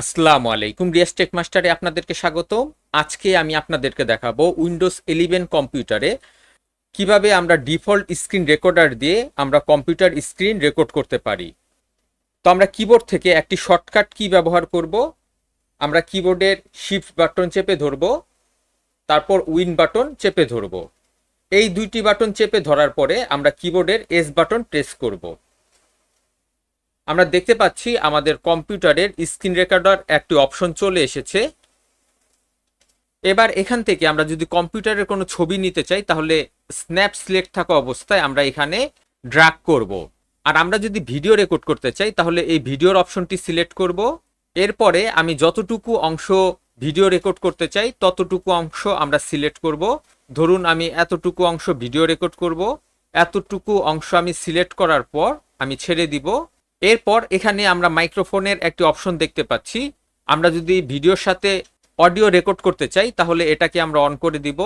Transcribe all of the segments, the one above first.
আসসালামু আলাইকুম। রিয়াস টেক মাস্টারে আপনাদেরকে স্বাগত আজকে আমি আপনাদেরকে দেখাবো উইন্ডোজ ইলেভেন কম্পিউটারে কীভাবে আমরা ডিফল্ট স্ক্রিন রেকর্ডার দিয়ে আমরা কম্পিউটার স্ক্রিন রেকর্ড করতে পারি। তো আমরা কিবোর্ড থেকে একটি শর্টকাট কি ব্যবহার করব। আমরা কিবোর্ডের শিফট বাটন চেপে ধরব, তারপর উইন বাটন চেপে ধরব। এই দুইটি বাটন চেপে ধরার পরে আমরা কিবোর্ডের এস বাটন প্রেস করব। আমরা দেখতে পাচ্ছি আমাদের কম্পিউটারের স্ক্রিন রেকর্ডার একটি অপশন চলে এসেছে। এবার এখান থেকে আমরা যদি কম্পিউটারের কোনো ছবি নিতে চাই, তাহলে স্ন্যাপ সিলেক্ট থাকা অবস্থায় আমরা এখানে ড্রাগ করব। আর আমরা যদি ভিডিও রেকর্ড করতে চাই, তাহলে এই ভিডিওর অপশনটি সিলেক্ট করব। এরপরে আমি যতটুকু অংশ ভিডিও রেকর্ড করতে চাই, ততটুকু অংশ আমরা সিলেক্ট করব। ধরুন আমি এতটুকু অংশ ভিডিও রেকর্ড করব, এতটুকু অংশ আমি সিলেক্ট করার পর আমি ছেড়ে দিব। এরপর এখানে আমরা মাইক্রোফোনের একটি অপশন দেখতে পাচ্ছি। আমরা যদি ভিডিওর সাথে অডিও রেকর্ড করতে চাই তাহলে এটাকে আমরা অন করে দিব।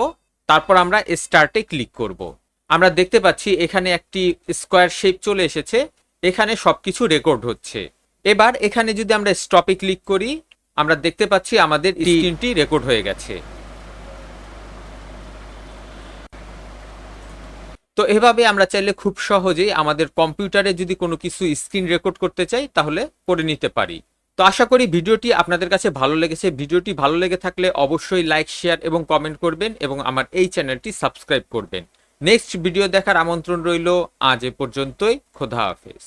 তারপর আমরা স্টার্টে ক্লিক করব। আমরা দেখতে পাচ্ছি এখানে একটি স্কোয়ার শেপ চলে এসেছে। এখানে সবকিছু রেকর্ড হচ্ছে। এবার এখানে যদি আমরা স্টপে ক্লিক করি আমরা দেখতে পাচ্ছি আমাদের স্ক্রিনটি রেকর্ড হয়ে গেছে। তো এভাবে আমরা চাইলে খুব সহজেই আমাদের কম্পিউটারে যদি কোনো কিছু স্ক্রিন রেকর্ড করতে চাই, তাহলে করে নিতে পারি। তো আশা করি ভিডিওটি আপনাদের কাছে ভালো লেগেছে। ভিডিওটি ভালো লেগে থাকলে অবশ্যই লাইক, শেয়ার এবং কমেন্ট করবেন এবং আমার এই চ্যানেলটি সাবস্ক্রাইব করবেন। নেক্সট ভিডিও দেখার আমন্ত্রণ রইল। আজ এ পর্যন্তই। খোদা হাফেজ।